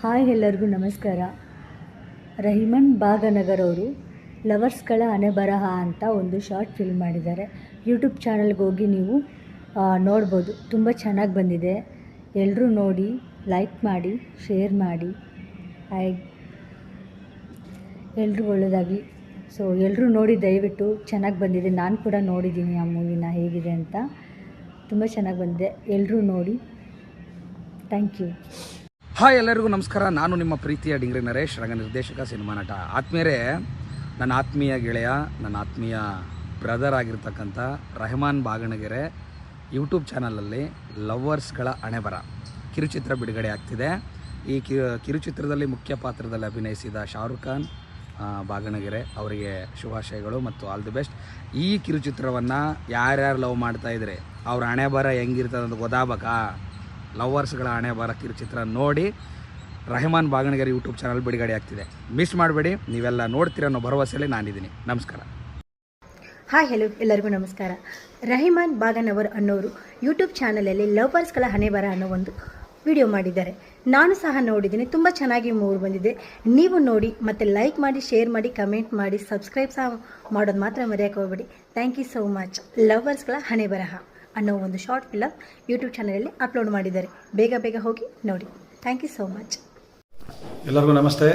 Hi ಎಲ್ಲರಿಗೂ ನಮಸ್ಕಾರ. ರಹಿಮನ್ ಭಾಗನಗರ್ ಅವರು ಲವರ್ಸ್ಗಳ ಅನೆಬರಹ ಬರಹ ಅಂತ ಒಂದು ಶಾರ್ಟ್ ಫಿಲ್ಮ್ ಮಾಡಿದ್ದಾರೆ. ಯೂಟ್ಯೂಬ್ ಚಾನಲ್ಗೆ ಹೋಗಿ ನೀವು ನೋಡ್ಬೋದು. ತುಂಬ ಚೆನ್ನಾಗಿ ಬಂದಿದೆ. ಎಲ್ಲರೂ ನೋಡಿ, ಲೈಕ್ ಮಾಡಿ, ಶೇರ್ ಮಾಡಿ. ಆಯ್ ಎಲ್ಲರೂ ಒಳ್ಳೆಯದಾಗಲಿ ಸೊ ಎಲ್ಲರೂ ನೋಡಿ ದಯವಿಟ್ಟು ಚೆನ್ನಾಗಿ ಬಂದಿದೆ. ನಾನು ಕೂಡ ನೋಡಿದ್ದೀನಿ ಆ ಮೂವಿನ ಹೇಗಿದೆ ಅಂತ. ತುಂಬ ಚೆನ್ನಾಗಿ ಬಂದಿದೆ. ಎಲ್ಲರೂ ನೋಡಿ. Thank you. ಹಾಯ್ ಎಲ್ಲರಿಗೂ ನಮಸ್ಕಾರ. ನಾನು ನಿಮ್ಮ ಪ್ರೀತಿಯ ಡಿಂಗ್ರಿ ನರೇಶ್, ರಂಗ ನಿರ್ದೇಶಕ, ಸಿನಿಮಾ ನಟ. ಆತ್ಮೀಯರೇ, ನನ್ನ ಆತ್ಮೀಯ ಗೆಳೆಯ, ನನ್ನ ಆತ್ಮೀಯ ಬ್ರದರ್ ಆಗಿರ್ತಕ್ಕಂಥ ರೆಹಮಾನ್ ಬಾಗಣಗೆರೆ ಯೂಟ್ಯೂಬ್ ಚಾನಲಲ್ಲಿ ಲವ್ವರ್ಸ್ಗಳ ಹಣೆಬರ ಕಿರುಚಿತ್ರ ಬಿಡುಗಡೆ ಆಗ್ತಿದೆ. ಈ ಕಿರುಚಿತ್ರದಲ್ಲಿ ಮುಖ್ಯ ಪಾತ್ರದಲ್ಲಿ ಅಭಿನಯಿಸಿದ ಶಾರುಖ್ ಖಾನ್ ಬಾಗಣಗೆರೆ ಅವರಿಗೆ ಶುಭಾಶಯಗಳು ಮತ್ತು ಆಲ್ ದಿ ಬೆಸ್ಟ್ ಈ ಕಿರುಚಿತ್ರವನ್ನು ಯಾರ್ಯಾರು ಲವ್ ಮಾಡ್ತಾ ಇದ್ರೆ, ಅವ್ರ ಅಣೆಬರ ಹೆಂಗಿರ್ತದೆ ಅಂತ ಗೊತ್ತಾಗಬೇಕಾ? ಲವರ್ಸ್ಗಳ ಹಣೆ ಬರಕ್ಕಿರೋ ಚಿತ್ರ ನೋಡಿ ರೆಹಮಾನ್ ಬಾಗಣಗೆರೆ ಯೂಟ್ಯೂಬ್ ಚಾನಲ್ ಬಿಡುಗಡೆ ಆಗ್ತಿದೆ. ಮಿಸ್ ಮಾಡಬೇಡಿ, ನೀವೆಲ್ಲ ನೋಡ್ತೀರ ಅನ್ನೋ ಭರವಸೆಯಲ್ಲಿ ನಾನಿದ್ದೀನಿ. ನಮಸ್ಕಾರ. ಹಾಯ್, ಹೆಲೋ, ಎಲ್ಲರಿಗೂ ನಮಸ್ಕಾರ. ರಹಿಮಾನ್ ಬಾಗನವರ್ ಅನ್ನೋರು ಯೂಟ್ಯೂಬ್ ಚಾನಲಲ್ಲಿ ಲವರ್ಸ್ಗಳ ಹಣೆ ಬರ ಅನ್ನೋ ಒಂದು ವಿಡಿಯೋ ಮಾಡಿದ್ದಾರೆ. ನಾನು ಸಹ ನೋಡಿದ್ದೀನಿ, ತುಂಬ ಚೆನ್ನಾಗಿ ಮೂರು ಬಂದಿದೆ. ನೀವು ನೋಡಿ, ಮತ್ತು ಲೈಕ್ ಮಾಡಿ ಶೇರ್ ಮಾಡಿ ಕಮೆಂಟ್ ಮಾಡಿ ಸಬ್ಸ್ಕ್ರೈಬ್ ಸಹ ಮಾಡೋದು ಮಾತ್ರ ಮರೆಯೋಕೆ ಹೋಗ್ಬೇಡಿ. ಥ್ಯಾಂಕ್ ಯು ಸೋ ಮಚ್ ಲವರ್ಸ್ಗಳ ಹಣೆ ಬರಹ. ಅನ್ನೋ ಒಂದು ಶಾರ್ಟ್ ಫಿಲಮ್ ಯೂಟ್ಯೂಬ್ ಚಾನಲಲ್ಲಿ ಅಪ್ಲೋಡ್ ಮಾಡಿದ್ದಾರೆ. ಬೇಗ ಬೇಗ ಹೋಗಿ ನೋಡಿ. ಥ್ಯಾಂಕ್ ಯು ಸೋ ಮಚ್ ಎಲ್ಲರಿಗೂ ನಮಸ್ತೆ.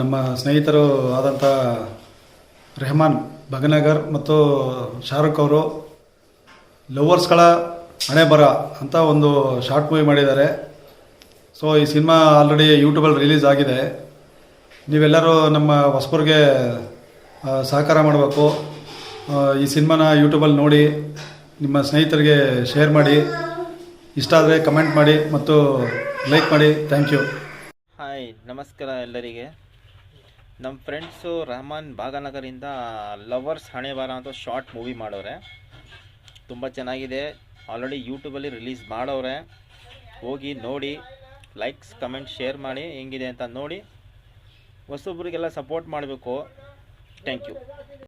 ನಮ್ಮ ಸ್ನೇಹಿತರು ಆದಂಥ ರೆಹಮಾನ್, ಭಗನಗರ್ ಮತ್ತು ಶಾರುಖ್ ಅವರು ಲವರ್ಸ್ಗಳ ಹಣೆ ಬರ ಅಂತ ಒಂದು ಶಾರ್ಟ್ ಮೂವಿ ಮಾಡಿದ್ದಾರೆ. ಸೊ ಈ ಸಿನಿಮಾ ಆಲ್ರೆಡಿ ಯೂಟ್ಯೂಬಲ್ಲಿ ರಿಲೀಸ್ ಆಗಿದೆ. ನೀವೆಲ್ಲರೂ ನಮ್ಮ ಹೊಸಬರಿಗೆ ಸಹಕಾರ ಮಾಡಬೇಕು. ಈ ಸಿನಿಮಾನ ಯೂಟ್ಯೂಬಲ್ಲಿ ನೋಡಿ. ನಿಮ್ಮ ಸ್ನೇಹಿತರಿಗೆ ಶೇರ್ ಮಾಡಿ, ಇಷ್ಟ ಆದರೆ ಕಮೆಂಟ್ ಮಾಡಿ ಮತ್ತು ಲೈಕ್ ಮಾಡಿ. ಥ್ಯಾಂಕ್ ಯು ಹಾಯ್ ನಮಸ್ಕಾರ ಎಲ್ಲರಿಗೆ. ನಮ್ಮ ಫ್ರೆಂಡ್ಸು ರಹಮಾನ್ ಭಾಗನಗರಿಂದ ಲವರ್ಸ್ ಹಣೆ ಬಾರ ಅಂತ ಶಾರ್ಟ್ ಮೂವಿ ಮಾಡೋರೆ. ತುಂಬ ಚೆನ್ನಾಗಿದೆ. ಆಲ್ರೆಡಿ ಯೂಟ್ಯೂಬಲ್ಲಿ ರಿಲೀಸ್ ಮಾಡವ್ರೆ ಹೋಗಿ ನೋಡಿ ಲೈಕ್ಸ್ ಕಮೆಂಟ್ ಶೇರ್ ಮಾಡಿ ಹೆಂಗಿದೆ ಅಂತ ನೋಡಿ. ಹೊಸೊಬ್ರಿಗೆಲ್ಲ ಸಪೋರ್ಟ್ ಮಾಡಬೇಕು. Thank you